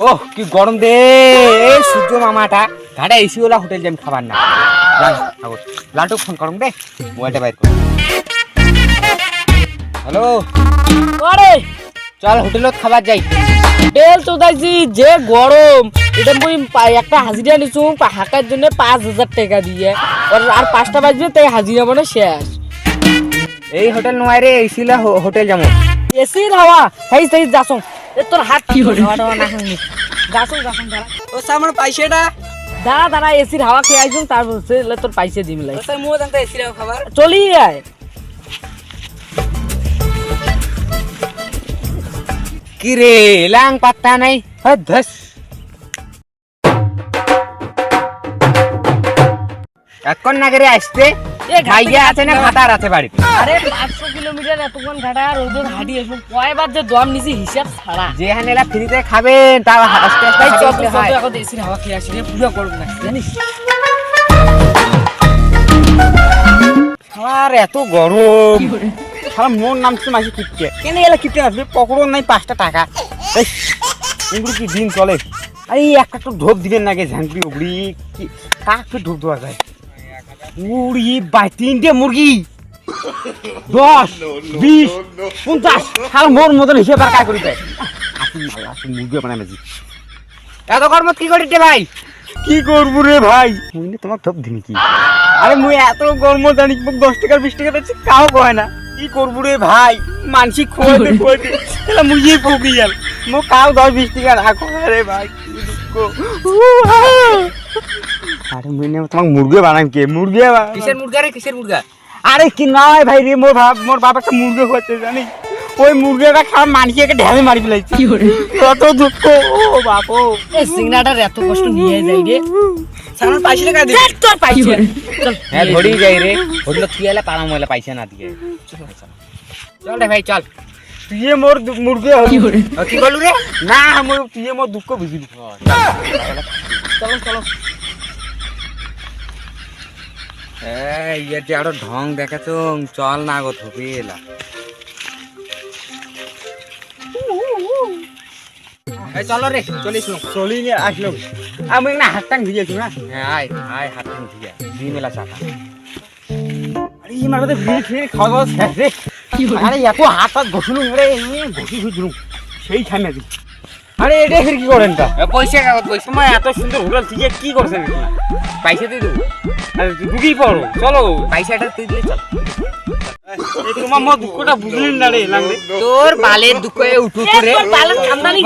ওহ কি গরম দে। এই সূর্য মামাটা। ঘাটে এসি ওলা হোটেল যাম খাবার না। লালটু ফোন করুন দে মোবাইলটা বাইর হ্যালো। আরে। চল হোটেলত খাবার যাই। তেল চোদাইছি যে গরম। এটা মুই একটা হাজিরা নিছু হাঁকার জন্য পাঁচ হাজার টাকা দিয়ে। আর পাঁচটা বাজবে তাই হাজিরা মানে শেষ। এই হোটেল নয় রে এসি হোটেল যাব। এসির হাওয়া তাই তাই যাসং এ তোর হাত কি হলো হাওয়া টাওয়া না। খাইনি যাসং যাসং দাঁড়া ও সামনে পয়সাটা দাঁড়া দাঁড়া এসির হাওয়া খেয়ে আইসুন তারপর সে লে তোর পাইছে দিম লাই। ও মুও জানতে এসিরা খাবার? চলি আয়। কি রে লাং পাত্তা নাই? হ্যাঁ ধস। এখন না করে আসতে ভাইয়া আছে না ভাতার আছে বাড়িতে? আরে পাঁচশো কিলোমিটার এতক্ষণ ঘাটা রোদের হাঁটি এসব কয়বার যে দম নিছি হিসাব ছাড়া। যেখানে এলা ফ্রিতে খাবেন তাও আস্তে আস্তে চল খাবে চল এখন এসির হাওয়া খেয়ে আসি পুরো করব না জানিস? আর এত গরম। সারা মন নামছে মাসে কিপটে কেন এলা কিপটে আসবে? পকড়ও নাই পাঁচটা টাকা। এগুলো কি দিন চলে? আরে এই একটা তো ঢোপ দিবেন নাকি ঝাঁকড়ি উগড়ি কি? কাকে ঢোপ দেওয়া যায়? উড়ি বাই তিনটে মুরগি। দশ বিশ পঞ্চাশ। সারা মোর মতন হিসেবে আর কাজ করি আসুন মুরগি বানায় মেজি। এত কর্মত কি করিতে ভাই? কি করব রে ভাই? মুই তোমার ঢোপ দিন কি? আরে মুই এত গরম জানি দশ টাকার বিশ টাকা দিচ্ছি কাও কয় না। কি করব রে ভাই? মানসিক খোয়াতে খোয়াতে তাহলে মুইয়ে পকড়ি যাল মোক কাও দশ বিশ টাকা রাখো রে ভাই কি দুঃখ। আরে মুই না মুরগি বানাম কে? মুরগি কিসের মুরগা রে কিসের মুরগা? আরে কি নয় ভাই রে মোর বাপ মোর বাপ একটা মুরগি হচ্ছে জানি ওই মুরগিটা খাওয়া মানুষকে ঢেলে মারি ফেলাইছি। কত দুঃখ ও বাপ ও। এই সিগনাটার এত কষ্ট নিয়ে যাই রে। সামনে পয়সা টাকা দে দেখ তোর পাইছে। হ্যাঁ ধরি যাই রে। হোটেল তুই এলে পারা মহিলা পাইছে না দিয়ে। চল। রে ভাই চল। তুই মোর মুরগি হলি। কি বলু রে? না মোর তুই মোর দুঃখ বুঝিবি চলো চলো এই ইয়ার যে আরও ঢং দেখাছ চল না গো থপি এলা। চলো রে চলিস চলি নিয়ে আসলো। আমি না হাত টাং ভিজেছি না? হ্যাঁ আয় আয় হাত টাং ভিজে দুই মেলা চাকা আরে এই মারাতে ভিড় খেয়ে খাওয়া দাওয়া শেষ রে। আরে এত হাত হাত ঘষুন রে ঘষি ঘুষলুম সেই খামে আরে এটা ফির কি করেন তা? পয়সা কাগজ পয়সা। তোমার এত সুন্দর হোটেল থেকে কি করছেন পয়সা দিয়ে দেবো। আরে ঢুকেই পড়ো। চলো পয়সাটা তুই দিলে চল। তোমার মা দুঃখটা বুঝলেন না রে লাগলে তোর বালের দুঃখ উঠু এ, তোর পালন খামদানি